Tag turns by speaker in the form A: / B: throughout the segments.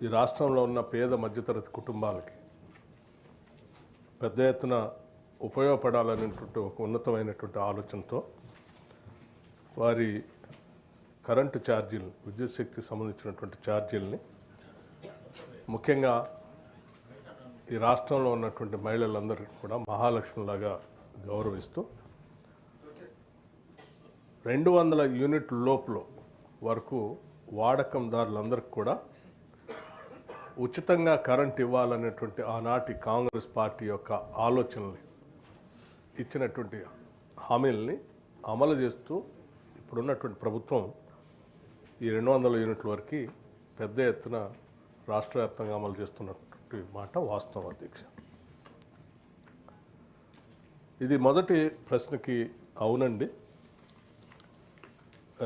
A: ఈ రాష్ట్రంలో ఉన్న పేద మధ్యతరగతి కుటుంబాలకి పెద్ద ఎత్తున ఉపయోగపడాలనేటువంటి ఒక ఉన్నతమైనటువంటి ఆలోచనతో వారి కరెంటు ఛార్జీలు విద్యుత్ శక్తికి సంబంధించినటువంటి ఛార్జీలని ముఖ్యంగా ఈ రాష్ట్రంలో ఉన్నటువంటి మహిళలందరికీ కూడా మహాలక్ష్మిలాగా గౌరవిస్తూ రెండు వందల యూనిట్ లోపల వరకు వాడకందారులందరికీ కూడా ఉచితంగా కరెంట్ ఇవ్వాలనేటువంటి ఆనాటి కాంగ్రెస్ పార్టీ యొక్క ఆలోచనల్ని ఇచ్చినటువంటి హామీలని అమలు చేస్తూ ఇప్పుడున్నటువంటి ప్రభుత్వం ఈ రెండు వందల యూనిట్ల వరకు పెద్ద ఎత్తున రాష్ట్ర వ్యాప్తంగా అమలు చేస్తున్నటువంటి మాట వాస్తవం అధ్యక్ష. ఇది మొదటి ప్రశ్నకి అవునండి.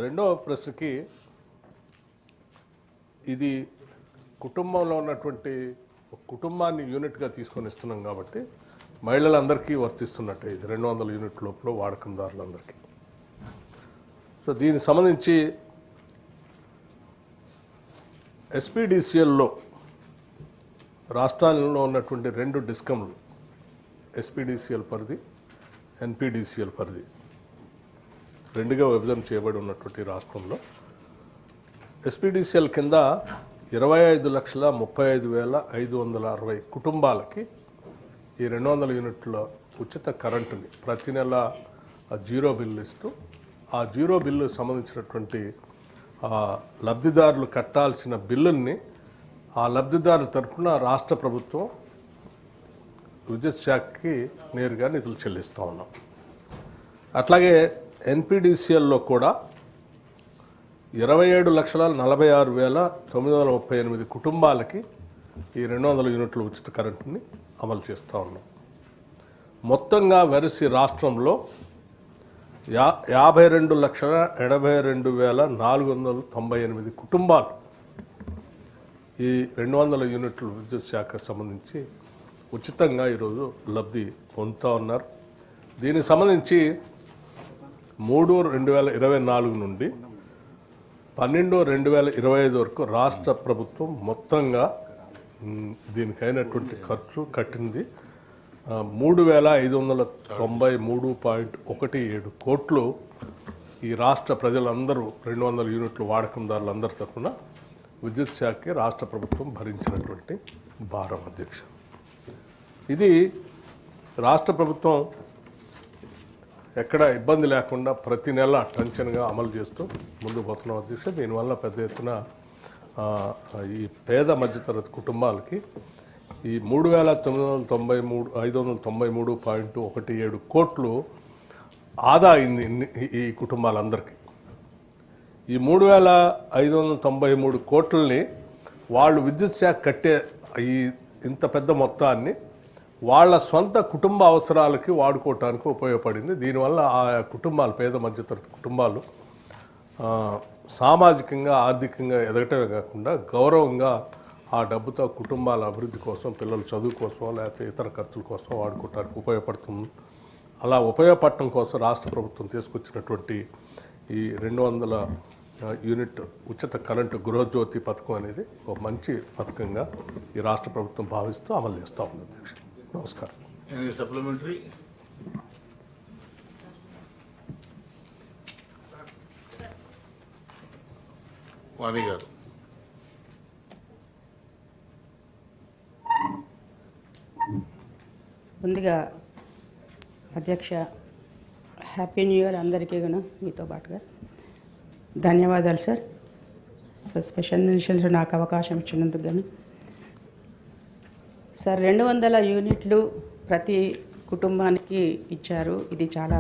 A: రెండవ ప్రశ్నకి ఇది కుటుంబంలో ఉన్నటువంటి కుటుంబాన్ని యూనిట్గా తీసుకొని ఇస్తున్నాం కాబట్టి మహిళలందరికీ వర్తిస్తున్నట్టే ఇది రెండు వందల యూనిట్ లోపల వాడకందారులందరికీ. సో దీనికి సంబంధించి ఎస్పీడీసీఎల్లో రాష్ట్రాలలో ఉన్నటువంటి రెండు డిస్కంలు ఎస్పీడీసీఎల్ పరిధి ఎన్పీడీసీఎల్ పరిధి రెండుగా విభజన చేయబడి ఉన్నటువంటి రాష్ట్రంలో. ఎస్పీడీసీఎల్ కింద ఇరవై ఐదు లక్షల ముప్పై ఐదు వేల ఐదు వందల అరవై కుటుంబాలకి ఈ రెండు వందల యూనిట్ల ఉచిత కరెంటుని ప్రతి నెల జీరో బిల్లు ఇస్తూ ఆ జీరో బిల్లు సంబంధించినటువంటి ఆ లబ్ధిదారులు కట్టాల్సిన బిల్లుల్ని ఆ లబ్ధిదారుల తరఫున రాష్ట్ర ప్రభుత్వం విద్యుత్ శాఖకి నేరుగా నిధులు చెల్లిస్తూ ఉన్నాం. అట్లాగే ఎన్పిడిసిఎల్లో కూడా ఇరవై ఏడు లక్షల నలభై ఆరు వేల తొమ్మిది వందల ముప్పై ఎనిమిది కుటుంబాలకి ఈ రెండు వందల యూనిట్ల ఉచిత కరెంటుని అమలు చేస్తూ ఉన్నాం. మొత్తంగా వెరసి రాష్ట్రంలో యా యాభై రెండు లక్షల ఎనభై రెండు వేల నాలుగు వందల తొంభై ఎనిమిది కుటుంబాలు ఈ రెండు వందల యూనిట్ల విద్యుత్ శాఖకు సంబంధించి ఉచితంగా ఈరోజు లబ్ధి పొందుతూ ఉన్నారు. దీనికి సంబంధించి మూడు రెండు వేల ఇరవై నాలుగు నుండి పన్నెండు రెండు వేల ఇరవై ఐదు వరకు రాష్ట్ర ప్రభుత్వం మొత్తంగా దీనికైనటువంటి ఖర్చు కట్టింది. మూడు వేల ఐదు వందల తొంభై మూడు పాయింట్ ఒకటి ఏడు కోట్లు ఈ రాష్ట్ర ప్రజలందరూ రెండు వందల యూనిట్లు వాడకందారులందరి తరఫున విద్యుత్ శాఖకి రాష్ట్ర ప్రభుత్వం భరించినటువంటి భారం అధ్యక్ష. ఇది రాష్ట్ర ప్రభుత్వం ఎక్కడ ఇబ్బంది లేకుండా ప్రతి నెల టెన్షన్గా అమలు చేస్తూ ముందుకు పోతున్నాం అధ్యక్ష. దీనివల్ల పెద్ద ఎత్తున ఈ పేద మధ్యతరగతి కుటుంబాలకి ఈ మూడు వేల తొమ్మిది వందల తొంభై మూడు ఐదు వందల తొంభై మూడు పాయింట్ ఒకటి ఏడు కోట్లు ఆదా అయింది ఈ- ఈ కుటుంబాలందరికీ. ఈ మూడు వేల ఐదు వందల తొంభై మూడు కోట్లని వాళ్ళు విద్యుత్ శాఖ కట్టే ఈ ఇంత పెద్ద మొత్తాన్ని వాళ్ళ సొంత కుటుంబ అవసరాలకి వాడుకోవటానికి ఉపయోగపడింది. దీనివల్ల ఆ కుటుంబాలు పేద మధ్యతరగతి కుటుంబాలు సామాజికంగా ఆర్థికంగా ఎదగటమే కాకుండా గౌరవంగా ఆ డబ్బుతో కుటుంబాల అభివృద్ధి కోసం పిల్లల చదువు కోసం లేకపోతే ఇతర ఖర్చుల కోసం వాడుకోవటానికి ఉపయోగపడుతుంది. అలా ఉపయోగపడటం కోసం రాష్ట్ర ప్రభుత్వం తీసుకొచ్చినటువంటి ఈ రెండు వందల యూనిట్ ఉచిత కరెంటు గృహజ్యోతి పథకం అనేది ఒక మంచి పథకంగా ఈ రాష్ట్ర ప్రభుత్వం భావిస్తూ అమలు చేస్తూ ఉంది అధ్యక్ష. నమస్కారం.
B: Supplementary? వాణి గారు.
C: ముందుగా అధ్యక్ష హ్యాపీ న్యూ ఇయర్ అందరికీ కూడా మీతో పాటుగా. ధన్యవాదాలు సార్ సార్ స్పెషల్ మినిషన్స్ నాకు అవకాశం ఇచ్చినందుకు కానీ సార్ రెండు వందల యూనిట్లు ప్రతి కుటుంబానికి ఇచ్చారు. ఇది చాలా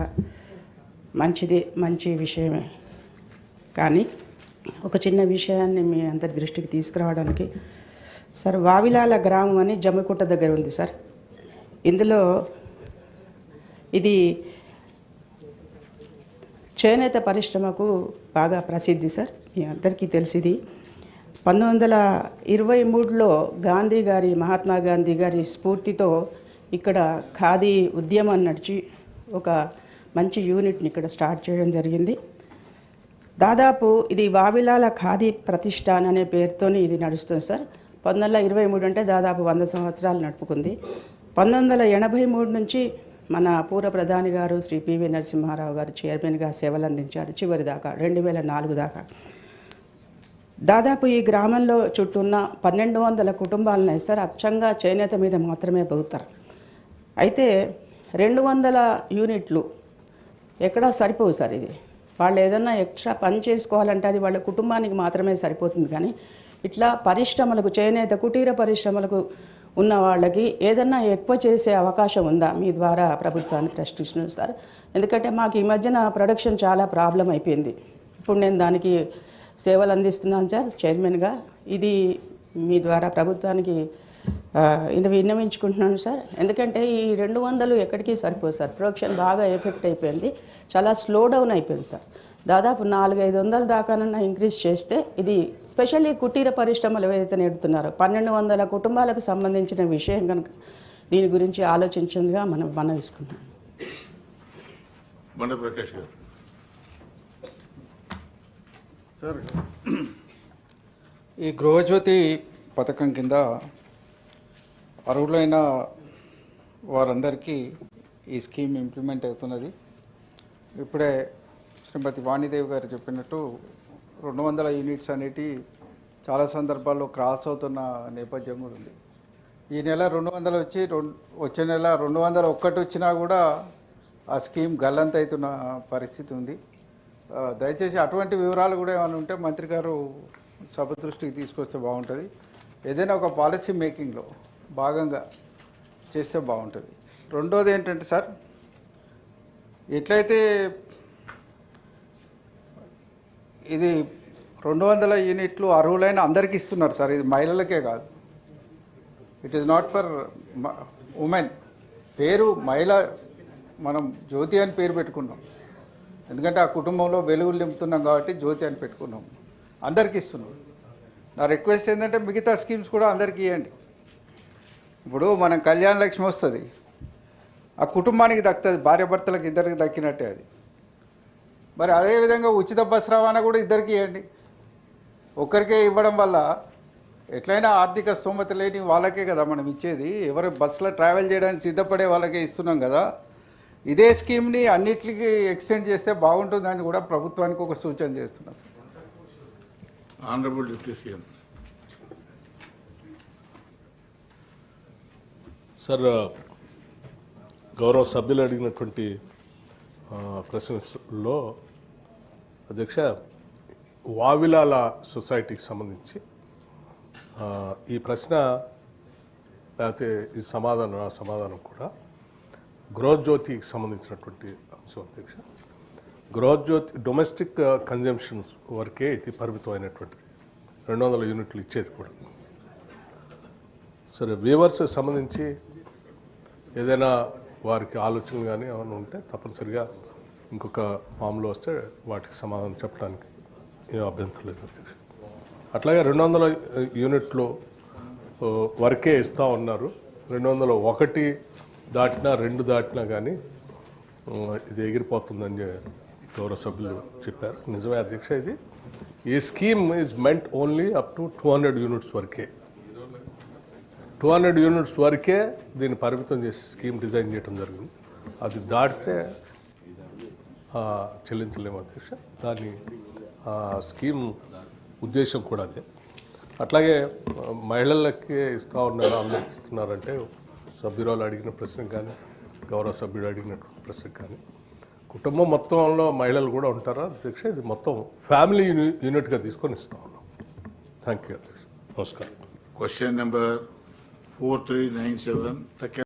C: మంచిది మంచి విషయమే. కానీ ఒక చిన్న విషయాన్ని మీ అందరి దృష్టికి తీసుకురావడానికి సార్ వావిలాల గ్రామం అని జమ్మికుంట దగ్గర ఉంది సార్. ఇందులో ఇది చేనేత పరిశ్రమకు బాగా ప్రసిద్ధి సార్. మీ అందరికీ తెలిసింది. పంతొమ్మిది వందల ఇరవై మూడులో గాంధీ గారి మహాత్మా గాంధీ గారి స్ఫూర్తితో ఇక్కడ ఖాదీ ఉద్యమం నడిచి ఒక మంచి యూనిట్ని ఇక్కడ స్టార్ట్ చేయడం జరిగింది. దాదాపు ఇది వావిలాల ఖాదీ ప్రతిష్టాన్ అనే పేరుతోని ఇది నడుస్తుంది సార్. పంతొమ్మిది వందల ఇరవై మూడు అంటే దాదాపు వంద సంవత్సరాలు నడుపుకుంది. పంతొమ్మిది వందల ఎనభై మూడు నుంచి మన పూర్వ ప్రధాని గారు శ్రీ పివి నరసింహారావు గారు చైర్మన్గా సేవలు అందించారు చివరి దాకా రెండు వేల నాలుగు దాకా. దాదాపు ఈ గ్రామంలో చుట్టూన్న పన్నెండు వందల కుటుంబాలను సార్ అచ్చంగా చేనేత మీద మాత్రమే పోతారు అయితే రెండు వందల యూనిట్లు ఎక్కడా సరిపోవు సార్ ఇది. వాళ్ళు ఏదన్నా ఎక్స్ట్రా పని చేసుకోవాలంటే అది వాళ్ళ కుటుంబానికి మాత్రమే సరిపోతుంది కానీ ఇట్లా పరిశ్రమలకు చేనేత కుటీర పరిశ్రమలకు ఉన్న వాళ్ళకి ఏదన్నా ఎక్కువ చేసే అవకాశం ఉందా? మీ ద్వారా ప్రభుత్వాన్ని ప్రశ్నిస్తున్నారు సార్. ఎందుకంటే మాకు ఈ మధ్యన ప్రొడక్షన్ చాలా ప్రాబ్లం అయిపోయింది. ఇప్పుడు నేను దానికి సేవలు అందిస్తున్నాను సార్ చైర్మన్గా. ఇది మీ ద్వారా ప్రభుత్వానికి ఇది విన్నవించుకుంటున్నాను సార్. ఎందుకంటే ఈ రెండు వందలు ఎక్కడికి సరిపోదు సార్. ప్రొడక్షన్ బాగా ఎఫెక్ట్ అయిపోయింది. చాలా స్లో డౌన్ అయిపోయింది సార్. దాదాపు నాలుగైదు వందల దాకానన్నా ఇంక్రీజ్ చేస్తే ఇది స్పెషల్లీ కుటీర పరిశ్రమలు ఏవైతే నెడుతున్నారో పన్నెండు వందల కుటుంబాలకు సంబంధించిన విషయం కనుక దీని గురించి ఆలోచించిందిగా మనం మనం తీసుకుంటున్నాం.
B: ప్రకాష్ గారు.
D: సార్. ఈ గృహజ్యోతి పథకం కింద అర్హులైన వారందరికీ ఈ స్కీమ్ ఇంప్లిమెంట్ అవుతున్నది. ఇప్పుడే శ్రీమతి వాణిదేవి గారు చెప్పినట్టు రెండు వందల యూనిట్స్ అనేటి చాలా సందర్భాల్లో క్రాస్ అవుతున్న నేపథ్యం కూడా ఉంది. ఈ నెల రెండు వందలు వచ్చి రెండు వచ్చే నెల రెండు వందల ఒక్కటి వచ్చినా కూడా ఆ స్కీమ్ గల్లంత అవుతున్న పరిస్థితి ఉంది. దయచేసి అటువంటి వివరాలు కూడా ఏమైనా ఉంటే మంత్రి గారు సభ దృష్టికి తీసుకొస్తే బాగుంటుంది. ఏదైనా ఒక పాలసీ మేకింగ్లో భాగంగా చేస్తే బాగుంటుంది. రెండోది ఏంటంటే సార్ ఎట్లయితే ఇది రెండు వందల యూనిట్లు అర్హులైన అందరికీ ఇస్తున్నారు సార్ ఇది మహిళలకే కాదు. It is not for women పేరు మహిళ మనం జ్యోతి అని పేరు పెట్టుకున్నాం. ఎందుకంటే ఆ కుటుంబంలో వెలుగులు నింపుతున్నాం కాబట్టి జ్యోతి అని పెట్టుకున్నాం. అందరికీ ఇస్తున్నాం. నా రిక్వెస్ట్ ఏంటంటే మిగతా స్కీమ్స్ కూడా అందరికీ ఇవ్వండి ఇప్పుడు మనం కళ్యాణ లక్ష్మి వస్తుంది. ఆ కుటుంబానికి దక్కుతుంది భార్యాభర్తలకు ఇద్దరికి దక్కినట్టే అది. మరి అదేవిధంగా ఉచిత బస్ రవాణా కూడా ఇద్దరికి ఇవ్వండి ఒక్కరికే ఇవ్వడం వల్ల ఎట్లయినా ఆర్థిక స్తోమత లేని వాళ్ళకే కదా మనం ఇచ్చేది. ఎవరు బస్సులో ట్రావెల్ చేయడానికి సిద్ధపడే వాళ్ళకే ఇస్తున్నాం కదా. ఇదే స్కీమ్ని అన్నిటికీ ఎక్స్టెండ్ చేస్తే బాగుంటుందని కూడా ప్రభుత్వానికి ఒక సూచన చేస్తున్నాం sir.
B: Honourable deputy CM
A: sir గౌరవ సభ్యులు అడిగినటువంటి ప్రశ్నలో అధ్యక్ష వావిలాల సొసైటీకి సంబంధించి ఆ, ఈ ప్రశ్న లేకపోతే ఈ సమాధానం ఆ సమాధానం కూడా గృహజ్యోతికి సంబంధించినటువంటి అంశం అధ్యక్ష. గృహజ్యోతి డొమెస్టిక్ కన్జంప్షన్స్ uh, వరకే ఇది పరిమితమైనటువంటిది. రెండు వందల యూనిట్లు ఇచ్చేది కూడా. సరే వీవర్స్ సంబంధించి ఏదైనా వారికి ఆలోచన కానీ ఏమైనా ఉంటే తప్పనిసరిగా ఇంకొక ఫామ్లో వస్తే వాటికి సమాధానం చెప్పడానికి ఏం అభ్యంతరం లేదు అధ్యక్ష. అట్లాగే రెండు వందల uh, యూనిట్లు uh, వరకే ఇస్తూ ఉన్నారు. రెండు వందల ఒకటి దాటినా రెండు దాటినా కానీ ఇది ఎగిరిపోతుందని గౌరవ సభ్యులు చెప్పారు. నిజమే అధ్యక్ష ఇది. ఈ scheme is meant only up to two hundred units వరకే. టూ హండ్రెడ్ యూనిట్స్ వరకే దీన్ని పరిమితం చేసి స్కీమ్ డిజైన్ చేయడం జరిగింది. అది దాటితే చెల్లించలేము అధ్యక్ష. దాని ఆ, స్కీమ్ ఉద్దేశం కూడా అదే. అట్లాగే మహిళలకి ఇస్తూ ఉన్నారు అందరికి ఇస్తున్నారంటే సభ్యురాలు అడిగిన ప్రశ్న కానీ గౌరవ సభ్యుడు అడిగిన ప్రశ్న కానీ కుటుంబం మొత్తంలో మహిళలు కూడా ఉంటారా? అధ్యక్ష ఇది మొత్తం ఫ్యామిలీ యూని యూనిట్గా తీసుకొని ఇస్తా ఉన్నాం. థ్యాంక్ యూ అధ్యక్ష. నమస్కారం.
B: Question number four three nine seven